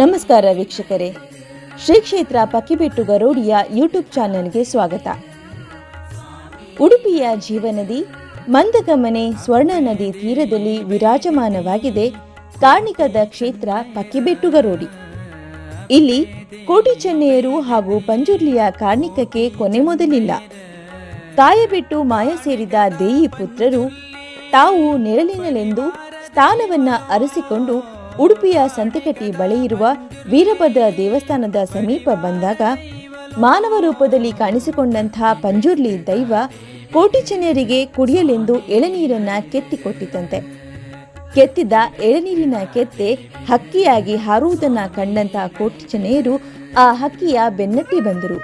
ನಮಸ್ಕಾರ ವೀಕ್ಷಕರೇ. ಶ್ರೀ ಕ್ಷೇತ್ರ ಪಕ್ಕಿಬೆಟ್ಟು ಗರೋಡಿಯ ಯೂಟ್ಯೂಬ್ ಚಾನೆಲ್ಗೆ ಸ್ವಾಗತ. ಉಡುಪಿಯ ಜೀವನದಿ ಮಂದಗಮನೆ ಸ್ವರ್ಣ ನದಿ ತೀರದಲ್ಲಿ ವಿರಾಜಮಾನವಾಗಿದೆ ಕಾರ್ಣಿಕದ ಕ್ಷೇತ್ರ ಪಕ್ಕಿಬೆಟ್ಟು ಗರೋಡಿ. ಇಲ್ಲಿ ಕೋಟಿ ಚೆನ್ನೆಯರು ಹಾಗೂ ಪಂಜುರ್ಲಿಯ ಕಾರ್ಣಿಕಕ್ಕೆ ಕೊನೆ ಮೊದಲಿಲ್ಲ. ಕಾಯಬಿಟ್ಟು ಮಾಯ ಸೇರಿದ ದೇಯಿ ಪುತ್ರರು ತಾವು ನೆರಳಿನಲೆಂದು ಸ್ಥಾನವನ್ನ ಅರಸಿಕೊಂಡು ಉಡುಪಿಯ ಸಂತಕಟ್ಟಿ ಬಳಿ ಇರುವ ವೀರಭದ್ರ ದೇವಸ್ಥಾನದ ಸಮೀಪ ಬಂದಾಗ ಮಾನವ ರೂಪದಲ್ಲಿ ಕಾಣಿಸಿಕೊಂಡಂತಹ ಪಂಜುರ್ಲಿ ದೈವ ಕೋಟಿ ಜನರಿಗೆ ಕುಡಿಯಲೆಂದು ಎಳನೀರನ್ನ ಕೆತ್ತಿಕೊಟ್ಟಿತಂತೆ. ಕೆತ್ತಿದ ಎಳನೀರಿನ ಕೆತ್ತೆ ಹಕ್ಕಿಯಾಗಿ ಹಾರುವುದನ್ನ ಕಂಡಂತಹ ಕೋಟಿಚನೆಯರು ಆ ಹಕ್ಕಿಯ ಬೆನ್ನಟ್ಟಿ ಬಂದರು.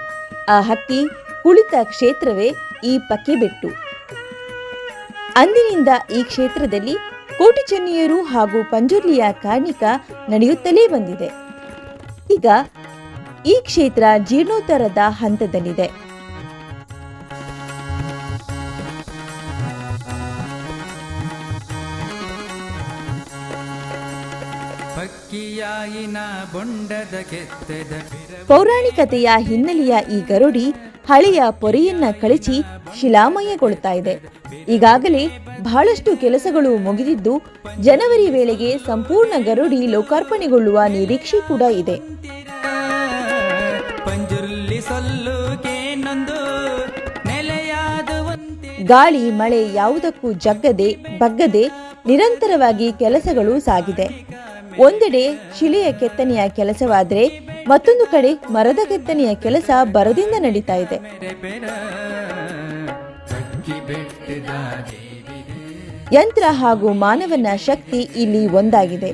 ಆ ಹಕ್ಕಿ ಕುಳಿತ ಕ್ಷೇತ್ರವೇ ಈ ಪಕ್ಕಿಬೆಟ್ಟು. ಅಂದಿನಿಂದ ಈ ಕ್ಷೇತ್ರದಲ್ಲಿ ಕೋಟಿ ಚೆನ್ನಿಯರು ಹಾಗೂ ಪಂಜುರ್ಲಿಯ ಕಾರ್ಣಿಕ ನಡೆಯುತ್ತಲೇ ಬಂದಿದೆ. ಈಗ ಈ ಕ್ಷೇತ್ರ ಜೀರ್ಣೋತ್ತರದ ಹಂತದಲ್ಲಿದೆ. ಪೌರಾಣಿಕತೆಯ ಹಿನ್ನೆಲೆಯ ಈ ಗರುಡಿ ಹಳೆಯ ಪೊರೆಯನ್ನ ಕಳಚಿ ಶಿಲಾಮಯಗೊಳ್ತಾ ಇದೆ. ಈಗಾಗಲೇ ಬಹಳಷ್ಟು ಕೆಲಸಗಳು ಮುಗಿದಿದ್ದು, ಜನವರಿ ವೇಳೆಗೆ ಸಂಪೂರ್ಣ ಗರುಡಿ ಲೋಕಾರ್ಪಣೆಗೊಳ್ಳುವ ನಿರೀಕ್ಷೆ ಕೂಡ ಇದೆ. ಗಾಳಿ, ಮಳೆ ಯಾವುದಕ್ಕೂ ಜಗ್ಗದೆ ಬಗ್ಗದೆ ನಿರಂತರವಾಗಿ ಕೆಲಸಗಳು ಸಾಗಿದೆ. ಒಂದೆಡೆ ಶಿಲೆಯ ಕೆತ್ತನೆಯ ಕೆಲಸವಾದರೆ ಮತ್ತೊಂದು ಕಡೆ ಮರದ ಕೆತ್ತನೆಯ ಕೆಲಸ ಬರದಿಂದ ನಡೀತಾ ಇದೆ. ಯಂತ್ರ ಹಾಗೂ ಮಾನವನ ಶಕ್ತಿ ಇಲ್ಲಿ ಒಂದಾಗಿದೆ.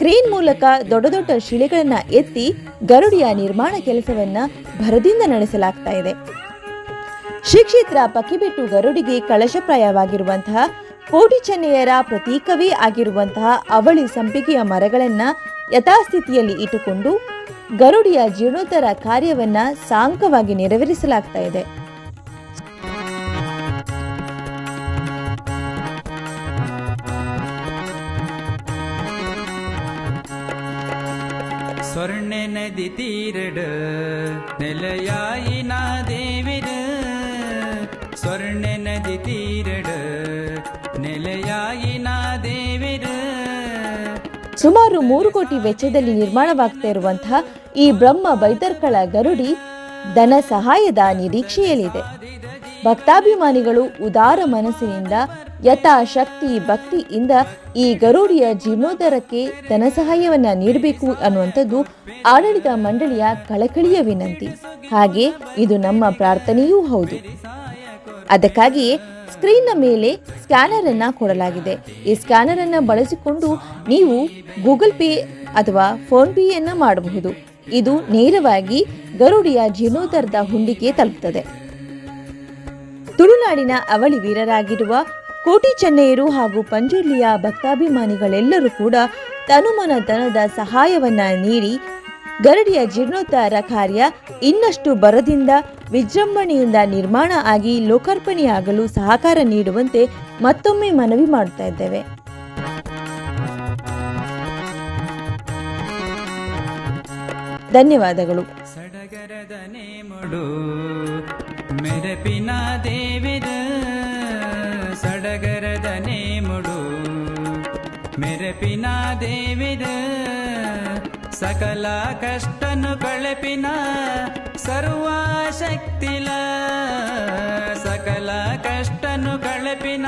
ಕ್ರೇನ್ ಮೂಲಕ ದೊಡ್ಡ ದೊಡ್ಡ ಶಿಲೆಗಳನ್ನ ಎತ್ತಿ ಗರುಡಿಯ ನಿರ್ಮಾಣ ಕೆಲಸವನ್ನ ಭರದಿಂದ ನಡೆಸಲಾಗ್ತಾ ಇದೆ. ಶ್ರೀ ಕ್ಷೇತ್ರ ಪಕ್ಕಿಬೆಟ್ಟು ಗರುಡಿಗೆ ಕಳಶಪ್ರಾಯವಾಗಿರುವಂತಹ ಕೋಟಿ ಚೆನ್ನೆಯರ ಪ್ರತೀಕವೇ ಆಗಿರುವಂತಹ ಅವಳಿ ಸಂಪಿಗೆಯ ಮರಗಳನ್ನ ಯಥಾಸ್ಥಿತಿಯಲ್ಲಿ ಇಟ್ಟುಕೊಂಡು ಗರುಡಿಯ ಜೀರ್ಣೋದ್ಧಾರ ಕಾರ್ಯವನ್ನ ಸಾಂಕವಾಗಿ ನೆರವೇರಿಸಲಾಗ್ತಾ ಇದೆ. ಸ್ವರ್ಣ ನದಿ ತೀರಡ ನೆಲೆಯಾಯಿನ ದೇವಿದ. ಸ್ವರ್ಣ ನದಿ ತೀರಡ ಸುಮಾರು ಮೂರು ಕೋಟಿ ವೆಚ್ಚದಲ್ಲಿ ನಿರ್ಮಾಣವಾಗ್ತಾ ಇರುವಂತಹ ಈ ಬ್ರಹ್ಮ ಬೈದರ್ಕಳ ಗರುಡಿ ಧನ ಸಹಾಯದ ನಿರೀಕ್ಷೆಯಲ್ಲಿದೆ. ಭಕ್ತಾಭಿಮಾನಿಗಳು ಉದಾರ ಮನಸ್ಸಿನಿಂದ ಯಥಾಶಕ್ತಿ ಭಕ್ತಿಯಿಂದ ಈ ಗರುಡಿಯ ಜೀರ್ಣೋದ್ಧಾರಕ್ಕೆ ಧನ ಸಹಾಯವನ್ನ ನೀಡಬೇಕು ಅನ್ನುವಂಥದ್ದು ಆಡಳಿತ ಮಂಡಳಿಯ ಕಳಕಳಿಯ ವಿನಂತಿ. ಹಾಗೆ ಇದು ನಮ್ಮ ಪ್ರಾರ್ಥನೆಯೂ ಹೌದು. ಅದಕ್ಕಾಗಿಯೇ ಸ್ಕ್ರೀನ್ನ ಮೇಲೆ ಸ್ಕ್ಯಾನರ್ ಅನ್ನ ಕೊಡಲಾಗಿದೆ. ಈ ಸ್ಕ್ಯಾನರ್ ಅನ್ನ ಬಳಸಿಕೊಂಡು ನೀವು ಗೂಗಲ್ ಪೇ ಅಥವಾ ಫೋನ್ ಪೇಯನ್ನು ಮಾಡಬಹುದು. ಇದು ನೇರವಾಗಿ ಗರುಡಿಯ ಜೀರ್ಣೋದ್ಧಾರದ ಹುಂಡಿಗೆ ತಲುಪುತ್ತದೆ ತುಳುನಾಡಿನ ಅವಳಿ ವೀರರಾಗಿರುವ ಕೋಟಿ ಚೆನ್ನೈಯರು ಹಾಗೂ ಪಂಜುರ್ಲಿಯ ಭಕ್ತಾಭಿಮಾನಿಗಳೆಲ್ಲರೂ ಕೂಡ ತನುಮನ ಧನದ ಸಹಾಯವನ್ನ ನೀಡಿ ಗರಡಿಯ ಜೀರ್ಣೋದ್ಧಾರ ಕಾರ್ಯ ಇನ್ನಷ್ಟು ಬರದಿಂದ ವಿಜೃಂಭಣೆಯಿಂದ ನಿರ್ಮಾಣ ಆಗಿ ಲೋಕಾರ್ಪಣೆಯಾಗಲು ಸಹಕಾರ ನೀಡುವಂತೆ ಮತ್ತೊಮ್ಮೆ ಮನವಿ ಮಾಡುತ್ತಾ ಇದ್ದೇವೆ. ಧನ್ಯವಾದಗಳು. ಮೆರಪಿನ ಸಕಲ ಕಷ್ಟನು ಕಳಪಿನ ಸರ್ವಶಕ್ತಿಲ. ಸಕಲ ಕಷ್ಟನು ಕಳಪಿನ